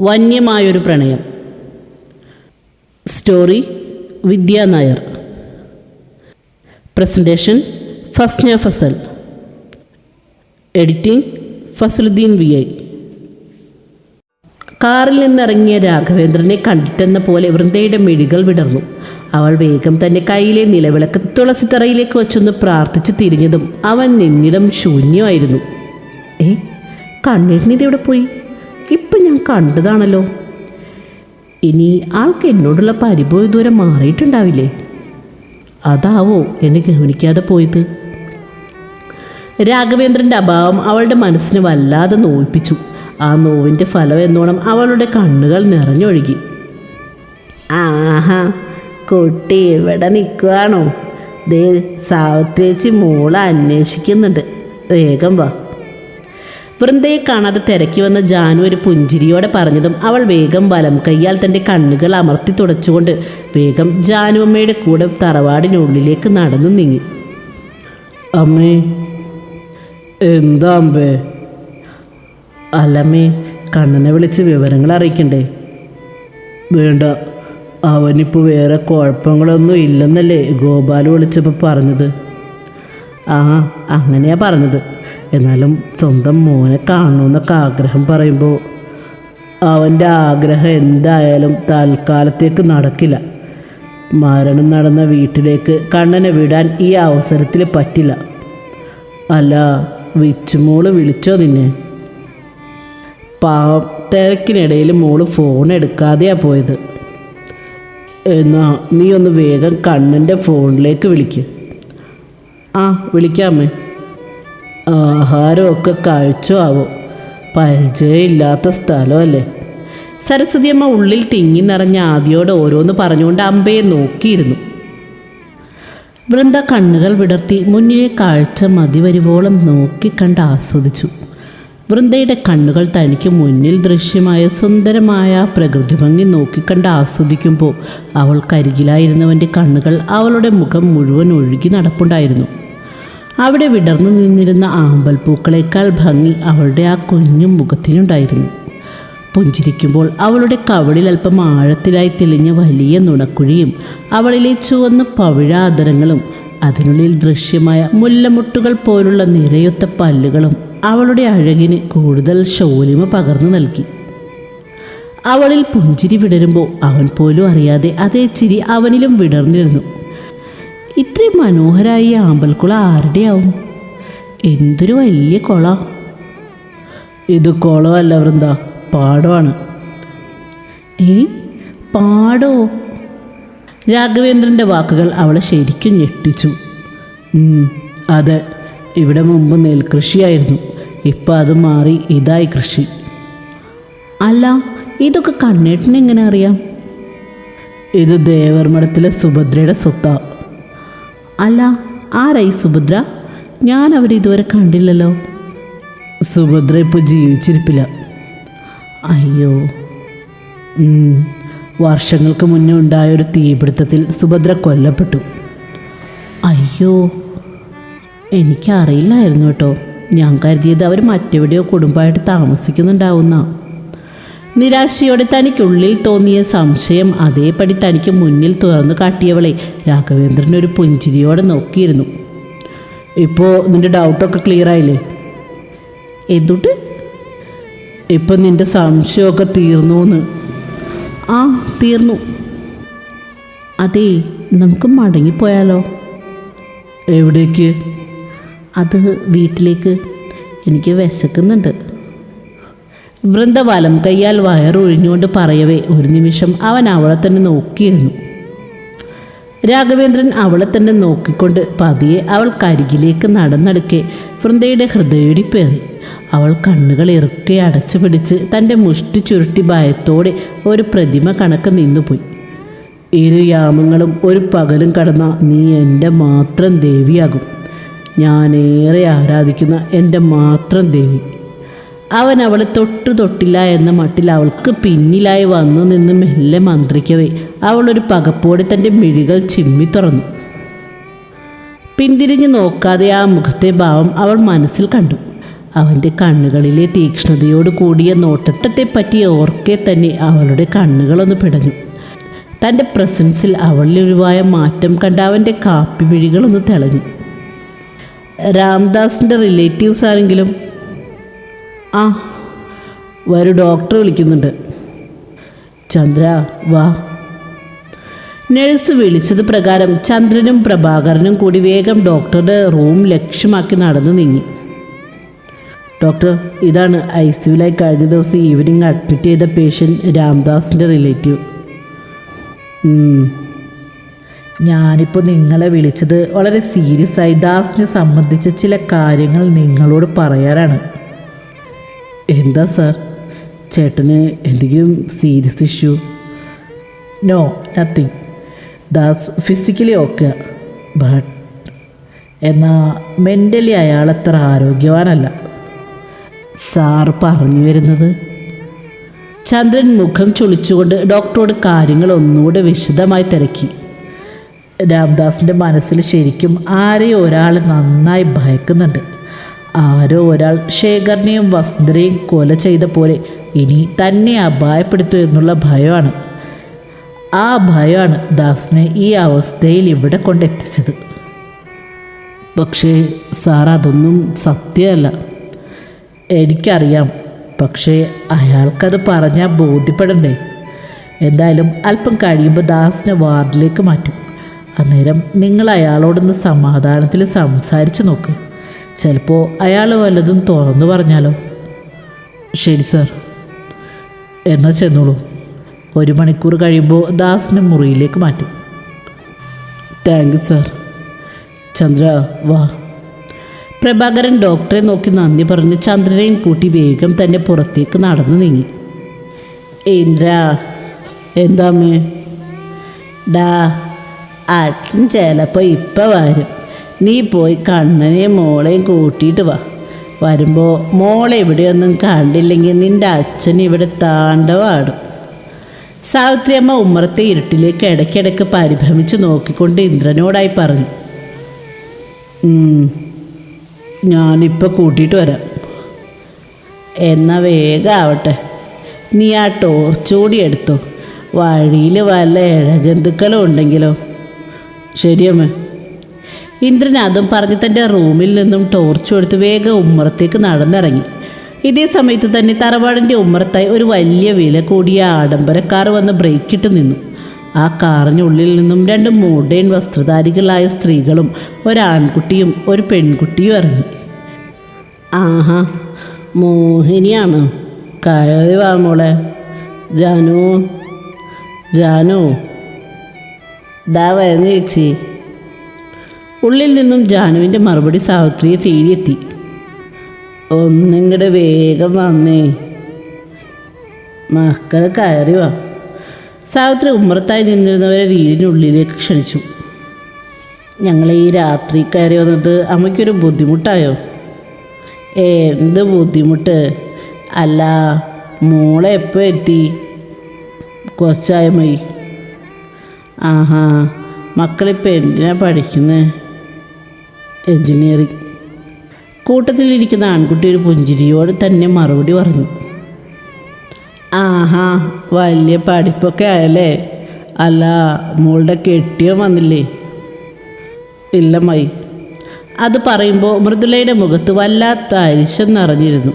വന്യമായൊരു പ്രണയം. Story Vidya Nair. Presentation Fasna Fasal. Editing Fasaluddin V I. കാറിൽ നിന്നിറങ്ങിയ രാഘവേന്ദ്രനെ കണ്ടിട്ടെന്ന പോലെ വൃന്ദയുടെ മിഴികൾ വിടർന്നു. അവൾ വേഗം തന്റെ കയ്യിലെ നിലവിളക്ക് തുളസിത്തറയിലേക്ക് വച്ചൊന്ന് പ്രാർത്ഥിച്ച് തിരിഞ്ഞതും അവൻ നിന്നിടം ശൂന്യമായിരുന്നു. ഏ കണ്ണീരിനിതെവിടെ പോയി? ഇപ്പം ഞാൻ കണ്ടതാണല്ലോ. ഇനി ആൾക്ക് എന്നോടുള്ള പരിഭവ ദൂരം മാറിയിട്ടുണ്ടാവില്ലേ? അതാവോ എന്നെ ഗവനിക്കാതെ പോയത്? രാഘവേന്ദ്രന്റെ അഭാവം അവളുടെ മനസ്സിനെ വല്ലാതെ നോവിപ്പിച്ചു ആ നോവിന്റെ ഫലം എന്നോണം അവളുടെ കണ്ണുകൾ നിറഞ്ഞൊഴുകി. ആഹാ കുട്ടി ഇവിടെ നിൽക്കുകയാണോ ദേ സാവത്തേച്ചി മോളെ അന്വേഷിക്കുന്നുണ്ട്. വേഗം വാ. വൃന്ദയെ കാണാതെ തിരക്കി വന്ന ജാനു ഒരു പുഞ്ചിരിയോടെ പറഞ്ഞതും അവൾ വേഗം വലം കൈയാൽ തന്റെ കണ്ണുകൾ അമർത്തി തുടച്ചുകൊണ്ട് വേഗം ജാനു അമ്മയുടെ കൂടെ തറവാടിനുള്ളിലേക്ക് നടന്നു നീങ്ങി. അമ്മേ എന്താ അമ്പേ? അല്ലമ്മേ കണ്ണനെ വിളിച്ച് വിവരങ്ങൾ അറിയിക്കണ്ടേ? വേണ്ട അവനിപ്പോൾ വേറെ കുഴപ്പങ്ങളൊന്നും ഇല്ലെന്നല്ലേ ഗോപാൽ വിളിച്ചപ്പോൾ പറഞ്ഞത്. ആ അങ്ങനെയാ പറഞ്ഞത്. എന്നാലും സ്വന്തം മോനെ കാണണമെന്നൊക്കെ ആഗ്രഹം പറയുമ്പോൾ അവന്റെ ആഗ്രഹം എന്തായാലും തൽക്കാലത്തേക്ക് നടക്കില്ല. മരണം നടന്ന വീട്ടിലേക്ക് കണ്ണനെ വിടാൻ ഈ അവസരത്തിൽ പറ്റില്ല. അല്ല വിച്ചുമോൾ വിളിച്ചോ നിന്നെ? പാവം തിരക്കിനിടയിൽ മോൾ ഫോൺ എടുക്കാതെയാണ് പോയത്. എന്നാ നീ ഒന്ന് വേഗം കണ്ണന്റെ ഫോണിലേക്ക് വിളിക്ക്. ആ വിളിക്കാമേ. ആഹാരമൊക്കെ കഴിച്ചോ ആവോ? പരിചയമില്ലാത്ത സ്ഥലമല്ലേ? സരസ്വതിയമ്മ ഉള്ളിൽ തിങ്ങി നിറഞ്ഞ ആദ്യോട് ഓരോന്ന് പറഞ്ഞുകൊണ്ട് അമ്പയെ നോക്കിയിരുന്നു. വൃന്ദ കണ്ണുകൾ വിടർത്തി മുന്നിലെ കാഴ്ച മതിവരുവോളം നോക്കിക്കണ്ട് ആസ്വദിച്ചു. വൃന്ദയുടെ കണ്ണുകൾ തനിക്ക് മുന്നിൽ ദൃശ്യമായ സുന്ദരമായ പ്രകൃതി ഭംഗി നോക്കിക്കണ്ട് ആസ്വദിക്കുമ്പോൾ അവൾക്കരികിലായിരുന്നവന്റെ കണ്ണുകൾ അവളുടെ മുഖം മുഴുവൻ ഒഴുകി നടപ്പുണ്ടായിരുന്നു. അവിടെ വിടർന്നു നിന്നിരുന്ന ആമ്പൽപ്പൂക്കളേക്കാൾ ഭംഗി അവളുടെ ആ കുഞ്ഞു മുഖത്തിനുണ്ടായിരുന്നു പുഞ്ചിരിക്കുമ്പോൾ അവളുടെ കവളിൽ അല്പം ആഴത്തിലായി തെളിഞ്ഞ വലിയ നുണക്കുഴിയും അവളിലെ ചുവന്ന പവിഴാദരങ്ങളും അതിനുള്ളിൽ ദൃശ്യമായ മുല്ലമുട്ടുകൾ പോലുള്ള നിരയൊത്ത പല്ലുകളും അവളുടെ അഴകിന് കൂടുതൽ ശോലിമ പകർന്നു നൽകി. അവളിൽ പുഞ്ചിരി വിടരുമ്പോൾ അവൻ പോലും അറിയാതെ അതേ ചിരി അവനിലും വിടർന്നിരുന്നു. ഇത്രയും മനോഹരമായ ഈ ആമ്പൽക്കുള ആരുടെയാവും? എന്തൊരു വലിയ കുള. ഇത് കുളമല്ല വൃന്ദ പാടമാണ്. ഏ പാടോ? രാഘവേന്ദ്രന്റെ വാക്കുകൾ അവളെ ശരിക്കും ഞെട്ടിച്ചു. അതെ ഇവിടെ മുമ്പ് നെൽകൃഷിയായിരുന്നു ഇപ്പം അത് മാറി ഇതായി കൃഷി. അല്ല ഇതൊക്കെ കണ്ണേട്ടിനെങ്ങനെ അറിയാം? ഇത് ദേവർമഠത്തിലെ സുഭദ്രയുടെ സ്വത്താ. അല്ല ആരായി സുഭദ്ര? ഞാൻ അവരെ ഇതുവരെ കണ്ടില്ലല്ലോ. സുഭദ്ര ഇപ്പോൾ ജീവിച്ചിരിപ്പില്ല. അയ്യോ. വർഷങ്ങൾക്ക് മുന്നേ ഉണ്ടായ ഒരു തീപിടുത്തത്തിൽ സുഭദ്ര കൊല്ലപ്പെട്ടു. അയ്യോ. എനിക്കറിയില്ലായിരുന്നു കേട്ടോ. ഞാൻ കരുതിയത് അവർ മറ്റെവിടെയോ കുടുംബമായിട്ട് താമസിക്കുന്നുണ്ടാവുന്ന. നിരാശയോടെ തനിക്കുള്ളിൽ തോന്നിയ സംശയം അതേപടി തനിക്ക് മുന്നിൽ തുറന്നു കാട്ടിയവളെ രാഘവേന്ദ്രൻ ഒരു പുഞ്ചിരിയോടെ നോക്കിയിരുന്നു. ഇപ്പോൾ നിന്റെ ഡൗട്ടൊക്കെ ക്ലിയർ ആയില്ലേ? എന്തുട്ട്? ഇപ്പം നിന്റെ സംശയമൊക്കെ തീർന്നു എന്ന് ആ തീർന്നു. അതെ നമുക്ക് മടങ്ങിപ്പോയാലോ? എവിടേക്ക്? അത് വീട്ടിലേക്ക്. എനിക്ക് വിശക്കുന്നുണ്ട്. വൃന്ദ കയ്യാൽ വയറൊഴിഞ്ഞുകൊണ്ട് പറയവേ ഒരു നിമിഷം അവൻ അവളെ തന്നെ നോക്കിയിരുന്നു. രാഘവേന്ദ്രൻ അവളെ തന്നെ നോക്കിക്കൊണ്ട് പതിയെ അവൾ കരികിലേക്ക് നടന്നടുക്കെ വൃന്ദയുടെ ഹൃദയടിപ്പേറി അവൾ കണ്ണുകൾ ഇറുക്കെ അടച്ചു പിടിച്ച് തന്റെ മുഷ്ടി ചുരുട്ടി ഭയത്തോടെ ഒരു പ്രതിമ കണക്ക് നിന്നുപോയി. ഇരു യാമങ്ങളും ഒരു പകലും കടന്ന നീ എന്റെ മാത്രം ദേവിയാകും. ഞാനേറെ ആരാധിക്കുന്ന എന്റെ മാത്രം ദേവി. അവൻ അവളെ തൊട്ടു തൊട്ടില്ല എന്ന മട്ടിൽ അവൾക്ക് പിന്നിലായി വന്നു നിന്ന് മെല്ലെ മന്ത്രിക്കവേ. അവളൊരു പകപ്പോടെ തന്റെ മിഴികൾ ചിമ്മി തുറന്നു. പിന്തിരിഞ്ഞു നോക്കാതെ ആ മുഖത്തെ ഭാവം അവൾ മനസ്സിൽ കണ്ടു. അവന്റെ കണ്ണുകളിലെ തീക്ഷ്ണതയോട് കൂടിയ നോട്ടത്തെ പറ്റിയ ഓർക്കെ തന്നെ അവളുടെ കണ്ണുകളൊന്ന് പിടഞ്ഞു. തന്റെ പ്രസൻസിൽ അവളിലൊഴിവായ മാറ്റം കണ്ട അവന്റെ കാപ്പി മിഴികളൊന്ന് തെളഞ്ഞു. രാംദാസിന്റെ റിലേറ്റീവ്സ് ആരെങ്കിലും ആ വരൂ ഡോക്ടർ വിളിക്കുന്നുണ്ട്. ചന്ദ്ര വാ. നഴ്സ് വിളിച്ചത് പ്രകാരം ചന്ദ്രനും പ്രഭാകരനും കൂടി വേഗം ഡോക്ടറുടെ റൂം ലക്ഷ്യമാക്കി നടന്നു നീങ്ങി. ഡോക്ടർ ഇതാണ് ഐ സിയുലായി കഴിഞ്ഞ ദിവസം ഈവനിങ് അഡ്മിറ്റ് ചെയ്ത പേഷ്യന്റ് രാംദാസിന്റെ റിലേറ്റീവ് ഞാനിപ്പോൾ നിങ്ങളെ വിളിച്ചത് വളരെ സീരിയസ് ആയി. ദാസിനെ സംബന്ധിച്ച ചില കാര്യങ്ങൾ നിങ്ങളോട് പറയാനാണ് എന്താ സാർ? ചേട്ടന് എന്തെങ്കിലും serious issue no nothing Das physically okay but എന്നാൽ മെന്റലി അയാൾ അത്ര ആരോഗ്യവാനല്ല. സാർ പറഞ്ഞു വരുന്നത് ചന്ദ്രൻ മുഖം ചൊളിച്ചുകൊണ്ട് ഡോക്ടറോട് കാര്യങ്ങൾ ഒന്നുകൂടെ വിശദമായി തിരക്കി. രാംദാസിന്റെ മനസ്സിൽ ശരിക്കും ആരെയും ഒരാൾ നന്നായി ഭയക്കുന്നുണ്ട്. ആരോ ഒരാൾ ശേഖറിനെയും വസുന്ധരയും കൊല ചെയ്ത പോലെ ഇനി തന്നെ അപായപ്പെടുത്തു എന്നുള്ള ഭയമാണ്. ആ ഭയമാണ് ദാസിനെ ഈ അവസ്ഥയിൽ ഇവിടെ കൊണ്ടെത്തിച്ചത്. പക്ഷേ സാർ അതൊന്നും സത്യമല്ല. എനിക്കറിയാം. പക്ഷേ അയാൾക്കത് പറഞ്ഞാൽ ബോധ്യപ്പെടണ്ടേ? എന്തായാലും അല്പം കഴിയുമ്പോൾ ദാസിനെ വാർഡിലേക്ക് മാറ്റും. അന്നേരം നിങ്ങൾ അയാളോടൊന്ന് സമാധാനത്തിൽ സംസാരിച്ചു നോക്ക്. ചിലപ്പോൾ അയാൾ വല്ലതും തുറന്നു പറഞ്ഞാലോ? ശരി സാർ എന്നാൽ ചെന്നോളൂ. ഒരു മണിക്കൂർ കഴിയുമ്പോൾ ദാസിനെ മുറിയിലേക്ക് മാറ്റും. താങ്ക് യു സാർ ചന്ദ്ര വാ. പ്രഭാകരൻ ഡോക്ടറെ നോക്കി നന്ദി പറഞ്ഞ് ചന്ദ്രനെയും കൂട്ടി വേഗം തന്നെ പുറത്തേക്ക് നടന്നു നീങ്ങി. ഇന്ദ്ര എന്താമ്മേ ഡാ അച്ഛൻ ചിലപ്പോൾ ഇപ്പം വരും. നീ പോയി കണ്ണനെയും മോളെയും കൂട്ടിയിട്ട് വാ. വരുമ്പോൾ മോളെ ഇവിടെയൊന്നും കണ്ടില്ലെങ്കിൽ നിന്റെ അച്ഛൻ ഇവിടെ താണ്ടവാടും. സാവിത്രിയമ്മ ഉമ്മറത്തെ ഇരുട്ടിലേക്ക് ഇടയ്ക്കിടയ്ക്ക് പരിഭ്രമിച്ച് നോക്കിക്കൊണ്ട് ഇന്ദ്രനോടായി പറഞ്ഞു "ഉം, ഞാനിപ്പോൾ കൂട്ടിയിട്ട് വരാം. എന്നാൽ വേഗം ആവട്ടെ. നീ ആ ടോർച്ച് കൂടി എടുത്തോ. വഴിയിൽ വല്ല ഇഴജന്തുക്കളും ഉണ്ടെങ്കിലോ? ശരിയമ്മേ. ഇന്ദ്രൻ അതും പറഞ്ഞ് തന്റെ റൂമിൽ നിന്നും ടോർച്ച് എടുത്ത് വേഗം ഉമ്മറത്തേക്ക് നടന്നിറങ്ങി. ഇതേ സമയത്ത് തന്നെ തറവാടിന്റെ ഉമ്മറത്തായി ഒരു വലിയ വില കൂടിയ ആഡംബര കാർ വന്ന് ബ്രേക്കിട്ട് നിന്നു. ആ കാറിനുള്ളിൽ നിന്നും രണ്ട് മോഡേൺ വസ്ത്രധാരികളായ സ്ത്രീകളും ഒരാൺകുട്ടിയും ഒരു പെൺകുട്ടിയും ഇറങ്ങി. ആഹാ മോഹിനിയാണ്. കയറി വാ മോളെ. ജാനു ജാനു. ദാ വരുന്നു ചേച്ചി. ഉള്ളിൽ നിന്നും ജാനുവിന്റെ മറുപടി സാവിത്രിയെ തേടിയെത്തി. ഒന്നിങ്ങടെ വേഗം വന്നേ. മക്കൾ കയറി വാ. സാവിത്രി ഉമ്മറത്തായി നിന്നിരുന്നവരെ വീടിനുള്ളിലേക്ക് ക്ഷണിച്ചു. ഞങ്ങൾ ഈ രാത്രി കയറി വന്നത് അമ്മയ്ക്കൊരു ബുദ്ധിമുട്ടായോ? എന്ത് ബുദ്ധിമുട്ട്? അല്ല മോളെ എപ്പോൾ എത്തി? കുറച്ചായമയി ആഹാ മക്കളിപ്പോൾ എന്തിനാ പഠിക്കുന്നത് എൻജിനീയറിങ് കൂട്ടത്തിലിരിക്കുന്ന ആൺകുട്ടി ഒരു പുഞ്ചിരിയോട് തന്നെ മറുപടി പറഞ്ഞു. ആഹാ വലിയ പഠിപ്പൊക്കെ ആയല്ലേ? അല്ല മോളുടെ കെട്ടിയോ വന്നില്ലേ? ഇല്ല മൈ. അത് പറയുമ്പോൾ മൃദുലയുടെ മുഖത്ത് വല്ലാത്ത അരിശം നിറഞ്ഞിരുന്നു.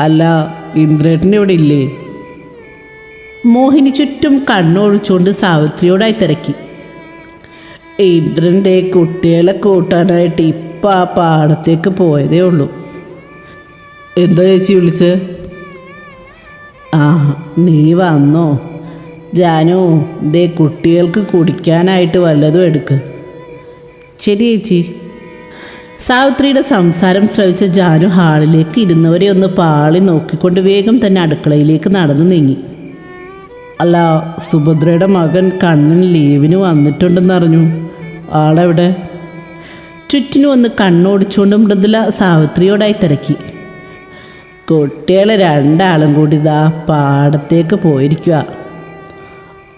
അല്ല ഇന്ദ്രേട്ടൻ ഇവിടെ ഇല്ലേ? മോഹിനി ചുറ്റും കണ്ണൊഴിച്ചുകൊണ്ട് സാവിത്രിയോടായി തിരക്കി. ഇന്ദ്രന്റെ കുട്ടികളെ കൂട്ടാനായിട്ട് ഇപ്പം ആ പാടത്തേക്ക് പോയതേ ഉള്ളൂ. എന്താ ചേച്ചി വിളിച്ച്? ആ നീ വന്നോ. ജാനു ദേ കുട്ടികൾക്ക് കുടിക്കാനായിട്ട് വല്ലതും എടുക്ക്. ശരി ചേച്ചി. സാവിത്രിയുടെ സംസാരം ശ്രവിച്ച ജാനു ഹാളിലേക്ക് ഇരുന്നവരെ ഒന്ന് പാളി നോക്കിക്കൊണ്ട് വേഗം തന്നെ അടുക്കളയിലേക്ക് നടന്നു നീങ്ങി. അല്ല സുഭദ്രയുടെ മകൻ കണ്ണൻ ലീവിന് വന്നിട്ടുണ്ടെന്നറിഞ്ഞു ആളെവിടെ? ചുറ്റിനു വന്ന് കണ്ണോടിച്ചുകൊണ്ട് മൃദുല സാവിത്രിയോടായി തിരക്കി. കുട്ടികൾ രണ്ടാളും കൂടി ഇതാ പാടത്തേക്ക് പോയിരിക്കുക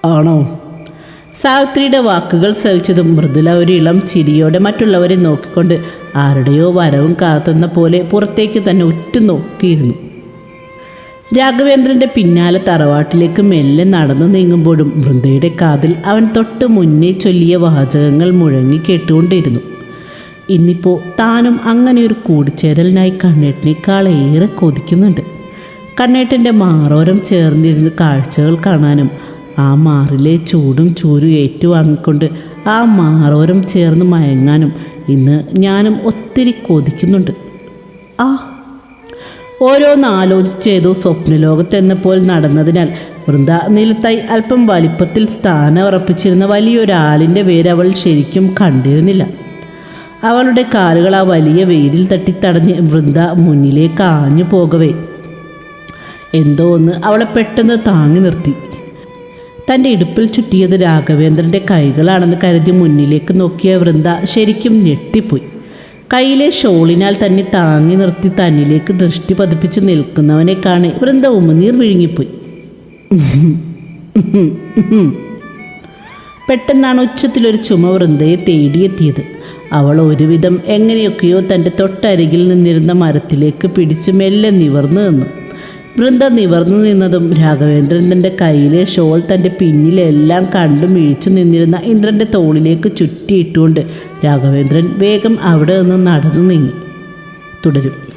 ആണോ? സാവിത്രിയുടെ വാക്കുകൾ ശ്രവിച്ചതും മൃദുല ഒരു ഇളം ചിരിയോടെ മറ്റുള്ളവരെ നോക്കിക്കൊണ്ട് ആരുടെയോ വരവും കാത്തുന്ന പോലെ പുറത്തേക്ക് തന്നെ ഉറ്റു നോക്കിയിരുന്നു രാഘവേന്ദ്രന്റെ പിന്നാലെ തറവാട്ടിലേക്ക് മെല്ലെ നടന്നു നീങ്ങുമ്പോഴും വൃന്ദയുടെ കാതിൽ അവൻ തൊട്ട് മുന്നേ ചൊല്ലിയ വാചകങ്ങൾ മുഴങ്ങി കേട്ടുകൊണ്ടിരുന്നു. ഇന്നിപ്പോൾ താനും അങ്ങനെ ഒരു കൂടിച്ചേരലിനായി കണ്ണേട്ടിനേക്കാൾ ഏറെ കൊതിക്കുന്നുണ്ട്. കണ്ണേട്ടന്റെ മാറോരം ചേർന്നിരുന്ന് കാഴ്ചകൾ കാണാനും ആ മാറിലെ ചൂടും ചൂരും ഏറ്റുവാങ്ങിക്കൊണ്ട് ആ മാറോരം ചേർന്ന് മയങ്ങാനും ഇന്ന് ഞാനും ഒത്തിരി കൊതിക്കുന്നുണ്ട്. ആ ഓരോന്ന് ആലോചിച്ചേതോ സ്വപ്നലോകത്തെന്നപ്പോൾ നടന്നതിനാൽ വൃന്ദ നിലത്തായി അല്പം വലിപ്പത്തിൽ സ്ഥാനം ഉറപ്പിച്ചിരുന്ന വലിയൊരാളിന്റെ പേര് അവൾ ശരിക്കും കണ്ടിരുന്നില്ല. അവളുടെ കാലുകൾ ആ വലിയ വെയിലിൽ തട്ടിത്തടഞ്ഞ് വൃന്ദ മുന്നിലേക്ക് ആഞ്ഞു പോകവേ. എന്തോ ഒന്ന് അവളെ പെട്ടെന്ന് താങ്ങി നിർത്തി. തന്റെ ഇടുപ്പിൽ ചുറ്റിയത് രാഘവേന്ദ്രന്റെ കൈകളാണെന്ന് കരുതി മുന്നിലേക്ക് നോക്കിയ വൃന്ദ ശരിക്കും ഞെട്ടിപ്പോയി. കയ്യിലെ ഷോളിനാൽ തന്നെ താങ്ങി നിർത്തി തന്നിലേക്ക് ദൃഷ്ടി പതിപ്പിച്ച് നിൽക്കുന്നവനെ കാണി വൃന്ദ ഉമിനീർ വിഴുങ്ങിപ്പോയി. പെട്ടെന്നാണ് ഉച്ചത്തിലൊരു ചുമ വൃന്ദയെ തേടിയെത്തിയത്. അവൾ ഒരുവിധം എങ്ങനെയൊക്കെയോ തന്റെ തൊട്ടരികിൽ നിന്നിരുന്ന മരത്തിലേക്ക് പിടിച്ച് മെല്ലെ നിവർന്നു നിന്നു. വൃന്ദ നിവർന്നു നിന്നതും രാഘവേന്ദ്രൻ തന്റെ കയ്യിലെ ഷോൾ തന്റെ പിന്നിലെല്ലാം കണ്ടും ഇഴിച്ചു നിന്നിരുന്ന ഇന്ദ്രന്റെ തോളിലേക്ക് ചുറ്റിയിട്ടുകൊണ്ട് രാഘവേന്ദ്രൻ വേഗം അവിടെ നിന്ന് നടന്നു നീങ്ങി. തുടരും.